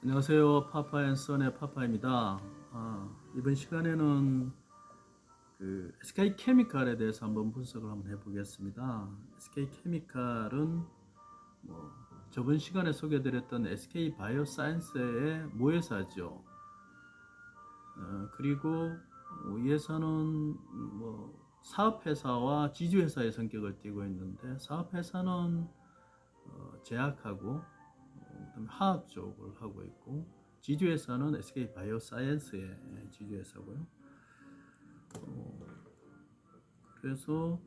안녕하세요. 파파앤선의 파파입니다. 아, 이번 시간에는 그 SK 케미칼에 대해서 한번 분석을 한번 해보겠습니다. SK 케미칼은 뭐 저번 시간에 소개드렸던 SK 바이오사이언스의 모회사죠. 어, 그리고 이 회사는 뭐 사업회사와 지주회사의 성격을 띠고 있는데 사업회사는 어, 제약하고 화학 쪽을 하고 있고 지주회사는 SK 바이오사이언스의 지주회사고요. 어, 그래서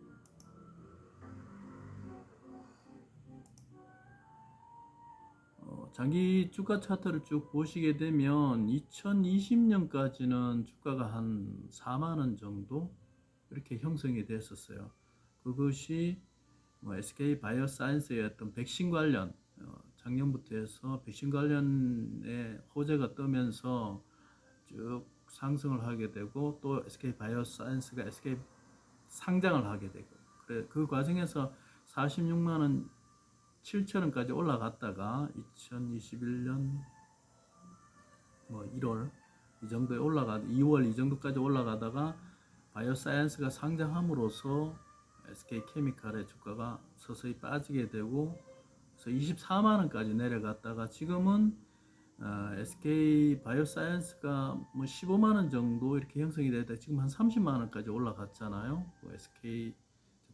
어, 장기 주가 차트를 쭉 보시게 되면 2020년까지는 주가가 한 4만 원 정도 이렇게 형성이 됐었어요. 그것이 뭐 SK 바이오사이언스의 어떤 백신 관련 어, 작년부터 해서 백신 관련의 호재가 뜨면서 쭉 상승을 하게 되고 또 SK 바이오사이언스가 SK 상장을 하게 되고 그래 그 과정에서 46만 원 7천 원까지 올라갔다가 2021년 뭐 1월 이 정도에 올라가 2월 이 정도까지 올라가다가 바이오사이언스가 상장함으로써 SK 케미칼의 주가가 서서히 빠지게 되고 24만 원까지 내려갔다가 지금은 어, SK 바이오사이언스가 뭐 15만 원 정도 이렇게 형성이 됐다 지금 한 30만 원까지 올라갔잖아요. 그 SK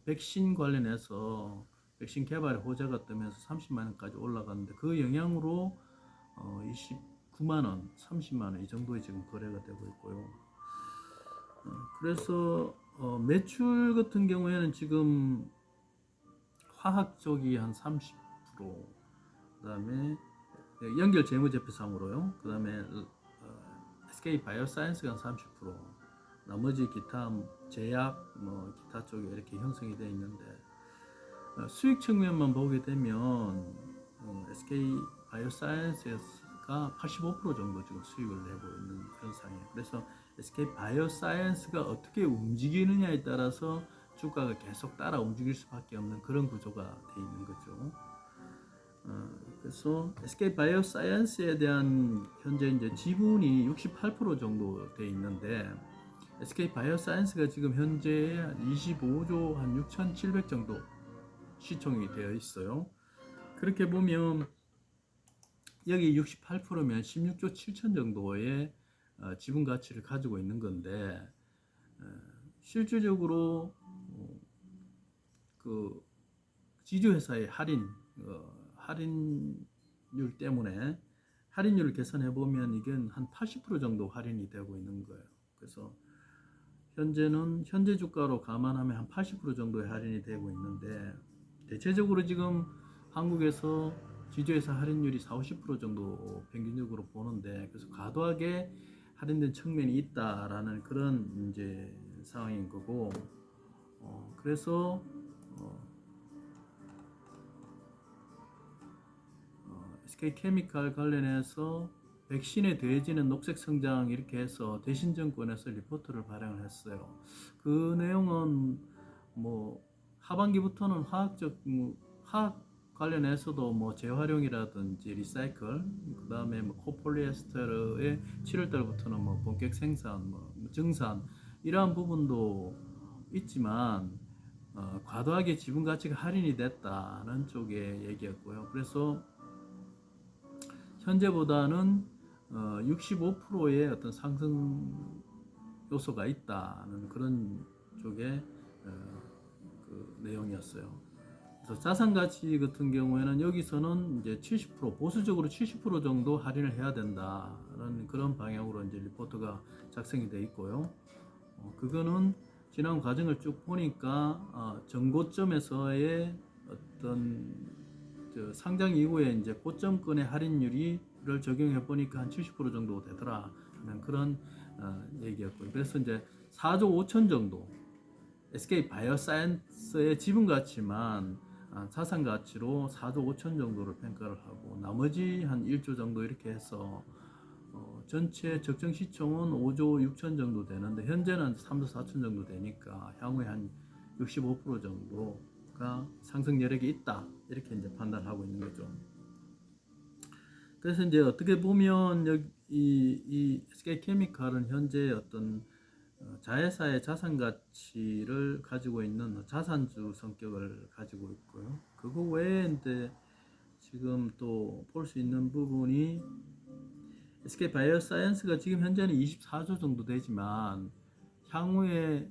백신 관련해서 백신 개발에 호재가 뜨면서 30만 원까지 올라갔는데 그 영향으로 어, 29만 원, 30만 원 이 정도에 지금 거래가 되고 있고요. 어, 그래서 어, 매출 같은 경우에는 지금 화학 쪽이 한 30%, 그다음에 연결 재무제표 상으로요. 그다음에 어, SK 바이오사이언스가 한 30%, 나머지 기타 제약 뭐 기타 쪽에 이렇게 형성이 되어 있는데 어, 수익 측면만 보게 되면 어, SK 바이오사이언스가 85% 정도 지금 수익을 내고 있는 그런 상황이에요. 그래서 SK 바이오사이언스가 어떻게 움직이느냐에 따라서 주가가 계속 따라 움직일 수밖에 없는 그런 구조가 돼 있는 거죠. 어, 그래서 SK 바이오사이언스에 대한 현재 이제 지분이 68% 정도 돼 있는데 SK 바이오사이언스가 지금 현재 25조 한 6,700 정도 시총이 되어 있어요. 그렇게 보면 여기 68%면 16조 7천 정도의 어, 지분 가치를 가지고 있는 건데 어, 실질적으로 어, 그 지주 회사의 할인 어, 할인율 때문에 할인율을 계산해 보면 이건 한 80% 정도 할인이 되고 있는 거예요. 그래서 현재는 현재 주가로 감안하면 한 80% 정도의 할인이 되고 있는데 대체적으로 지금 한국에서 지주회사 할인율이 4, 50% 정도 평균적으로 보는데 그래서 과도하게 할인된 측면이 있다라는 그런 이제 상황인 거고 어, 그래서 어, SK 케미칼 관련해서 백신에 더해지는 녹색 성장 이렇게 해서 대신 정권에서 리포트를 발행을 했어요. 그 내용은 뭐 하반기부터는 화학적 뭐 화학 관련해서도 뭐 재활용이라든지 리사이클 그다음에 뭐 코폴리에스테르의 7월 달부터는 뭐 본격 생산 뭐 증산 이러한 부분도 있지만 어, 과도하게 지분 가치가 할인이 됐다는 쪽의 얘기였고요. 그래서 현재보다는 어, 65%의 어떤 상승 요소가 있다는 그런 쪽의 어, 그 내용이었어요. 그래서 자산 가치 같은 경우에는 여기서는 이제 70% 보수적으로 70% 정도 할인을 해야 된다는 그런 방향으로 이제 리포트가 작성이 돼 있고요. 어, 그거는 지난 과정을 쭉 보니까 어, 전고점에서의 어떤 저 상장 이후에 이제 고점권의 할인율이 를 적용해 보니까 한 70% 정도 되더라 하는 그런 어, 얘기였고요. 그래서 이제 4조 5천 정도 SK 바이오사이언스의 지분 가치만 아, 자산 가치로 4조 5천 정도를 평가를 하고 나머지 한 1조 정도 이렇게 해서 어, 전체 적정 시총은 5조 6천 정도 되는데 현재는 3조 4천 정도 되니까 향후에 한 65% 정도 가 상승 여력이 있다 이렇게 이제 판단하고 있는 거죠. 그래서 이제 어떻게 보면 여기 이, 이 SK 케미칼은 현재 어떤 어, 자회사의 자산 가치를 가지고 있는 자산주 성격을 가지고 있고요. 그거 외에 지금 또 볼 수 있는 부분이 SK 바이오사이언스가 지금 현재는 24조 정도 되지만 향후에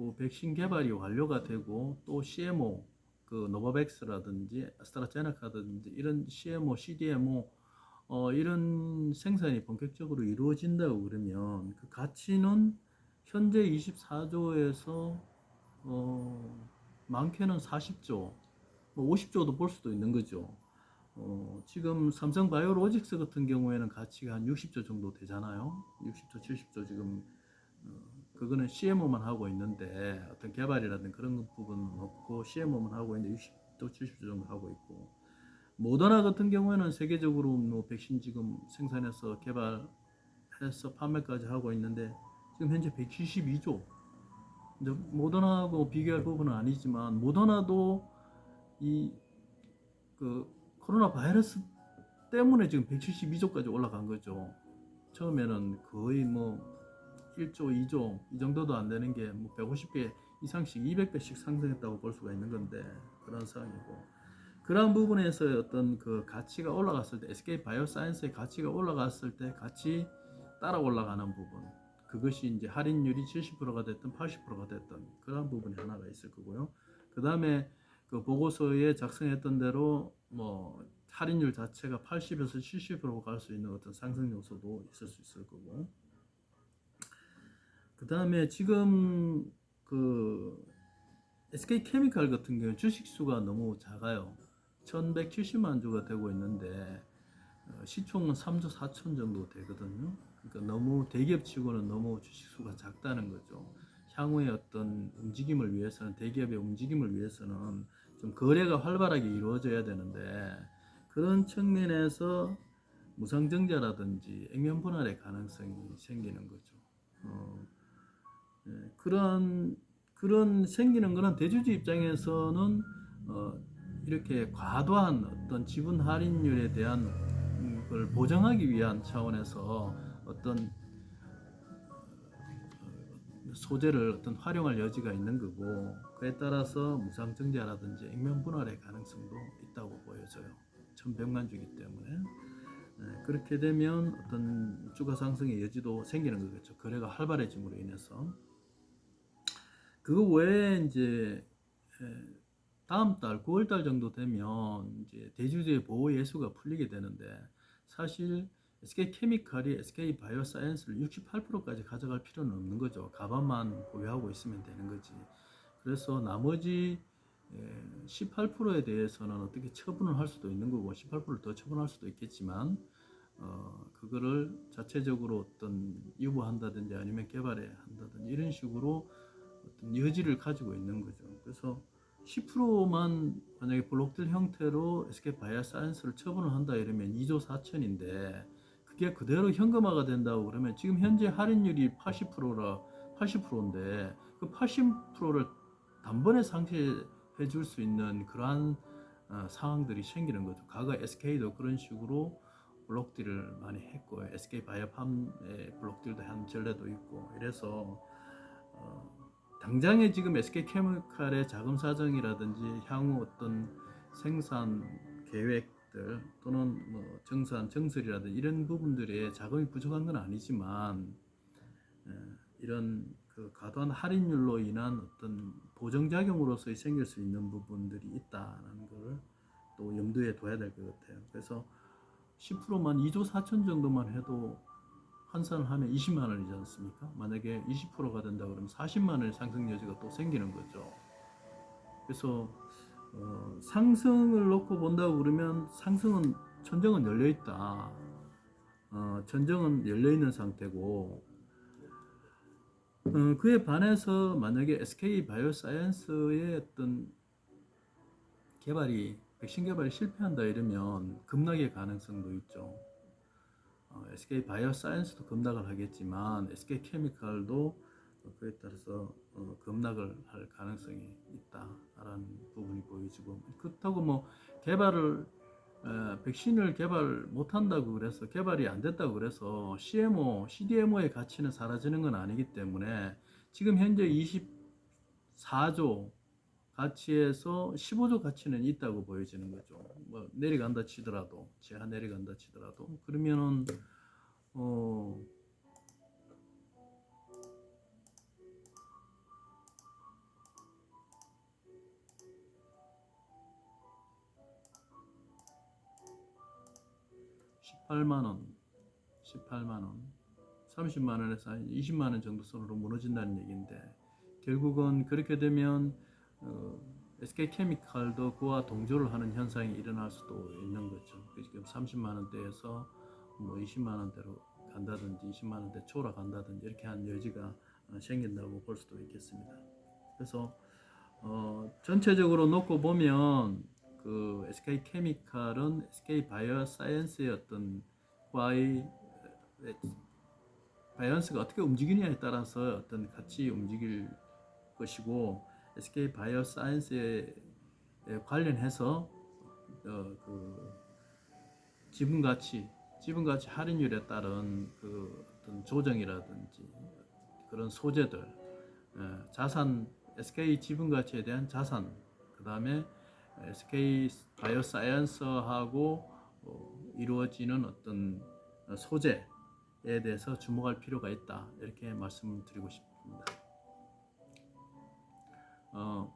그 백신 개발이 완료가 되고 또 CMO 그 노바백스라든지 아스트라제네카라든지 이런 CMO, CDMO 어, 이런 생산이 본격적으로 이루어진다고 그러면 그 가치는 현재 24조에서 어, 많게는 40조, 뭐 50조도 볼 수도 있는 거죠. 어, 지금 삼성 바이오로직스 같은 경우에는 가치가 한 60조 정도 되잖아요. 60조, 70조 지금 어, 그거는 CMO만 하고 있는데 어떤 개발이라든 그런 부분은 없고 CMO만 하고 있는데 60조, 70조 정도 하고 있고 모더나 같은 경우에는 세계적으로 뭐 백신 지금 생산해서 개발해서 판매까지 하고 있는데 지금 현재 172조. 이제 모더나하고 비교할 부분은 아니지만 모더나도 이 그 코로나 바이러스 때문에 지금 172조까지 올라간 거죠. 처음에는 거의 뭐 1조, 2조 이 정도도 안 되는 게 뭐 150배 이상씩 200배씩 상승했다고 볼 수가 있는 건데 그런 상황이고 그런 부분에서 어떤 그 가치가 올라갔을 때 SK 바이오사이언스의 가치가 올라갔을 때 같이 따라 올라가는 부분 그것이 이제 할인율이 70%가 됐든 80%가 됐든 그런 부분이 하나가 있을 거고요. 그 다음에 그 보고서에 작성했던 대로 뭐 할인율 자체가 80에서 70%갈 수 있는 어떤 상승 요소도 있을 수 있을 거고. 그 다음에 지금 그 SK 케미칼 같은 경우 주식 수가 너무 작아요. 1170만 주가 되고 있는데 어, 시총은 3조 4천 정도 되거든요. 그러니까 너무 대기업치고는 너무 주식 수가 작다는 거죠. 향후의 어떤 움직임을 위해서는 대기업의 움직임을 위해서는 좀 거래가 활발하게 이루어져야 되는데 그런 측면에서 무상증자라든지 액면 분할의 가능성이 생기는 거죠. 어, 예, 그런 그런 생기는 거는 대주주 입장에서는 어, 이렇게 과도한 어떤 지분 할인율에 대한 음, 걸 보정하기 위한 차원에서 어떤 어, 소재를 어떤 활용할 여지가 있는 거고 그에 따라서 무상증자라든지 액면 분할의 가능성도 있다고 보여져요. 1100만 주기 때문에 네, 그렇게 되면 어떤 주가 상승의 여지도 생기는 거겠죠. 거래가 활발해짐으로 인해서 그거 외에 이제 에, 다음 달 9월 달 정도 되면 이제 대주주의 보호 예수가 풀리게 되는데 사실 SK 케미칼이 SK 바이오 사이언스를 68%까지 가져갈 필요는 없는 거죠. 가반만 보유하고 있으면 되는 거지. 그래서 나머지 18%에 대해서는 어떻게 처분을 할 수도 있는 거고 18%를 더 처분할 수도 있겠지만 어 그거를 자체적으로 어떤 유보한다든지 아니면 개발해 한다든지 이런 식으로 어떤 여지를 가지고 있는 거죠. 그래서 10%만 만약에 블록들 형태로 SK 바이오 사이언스를 처분을 한다 이러면 2조 4천인데 그게 그대로 현금화가 된다고 그러면 지금 현재 할인율이 80%라 80%인데 그 80%를 단번에 상쇄해 줄 수 있는 그러한 어, 상황들이 생기는 거죠. 과거 SK도 그런 식으로 블록딜을 많이 했고 SK 바이오팜의 블록딜도 한 전례도 있고 이래서 어, 당장에 지금 SK 케미칼의 자금 사정이라든지 향후 어떤 생산 계획들 또는 뭐 정산 정설이라든지 이런 부분들에 자금이 부족한 건 아니지만 에, 이런 그 과도한 할인율로 인한 어떤 보정작용으로서 생길 수 있는 부분들이 있다는 걸 또 염두에 둬야 될 것 같아요. 그래서 10%만 2조 4천 정도만 해도 환산을 하면 20만 원이지 않습니까? 만약에 20%가 된다 그러면 40만 원의 상승 여지가 또 생기는 거죠. 그래서 어, 상승을 놓고 본다고 그러면 상승은 천정은 열려 있다. 어, 천정은 열려 있는 상태고 어, 그에 반해서 만약에 SK 바이오사이언스의 어떤 개발이 백신 개발이 실패한다 이러면 급락의 가능성도 있죠. 어, SK 바이오사이언스도 급락을 하겠지만 SK 케미칼도 그에 따라서 어, 급락을 할 가능성이 있다라는 부분이 보여지고 그렇다고 뭐 개발을 에, 백신을 개발 못한다고 그래서 개발이 안 됐다고 그래서 CMO, CDMO의 가치는 사라지는 건 아니기 때문에 지금 현재 24조 가치에서 15조 가치는 있다고 보여지는 거죠. 뭐 내려간다 치더라도 제한 내려간다 치더라도 그러면은 어 (18만 원) (18만 원) (30만 원에서 한 20만 원 정도 선으로 무너진다는 얘기인데 결국은 그렇게 되면 어, SK케미칼도 그와 동조를 하는 현상이 일어날 수도 있는 거죠. 지금 30만 원대에서 뭐 20만 원대로 간다든지 20만 원대 초라 간다든지 이렇게 한 여지가 어, 생긴다고 볼 수도 있겠습니다. 그래서 어, 전체적으로 놓고 보면 그 SK케미칼은 SK 바이오사이언스의 어떤 과의 바이오스가 어떻게 움직이느냐에 따라서 어떤 같이 움직일 것이고 SK 바이오 사이언스에 관련해서 어, 그 지분 가치, 지분 가치 할인율에 따른 그 어떤 조정이라든지 그런 소재들, 예, 자산 SK 지분 가치에 대한 자산, 그 다음에 SK 바이오 사이언스하고 어, 이루어지는 어떤 소재에 대해서 주목할 필요가 있다 이렇게 말씀드리고 싶습니다. 어,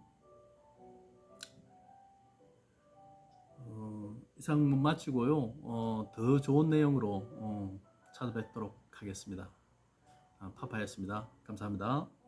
어, 이상 마치고요. 어, 더 좋은 내용으로 어, 찾아뵙도록 하겠습니다. 아, 파파였습니다. 감사합니다.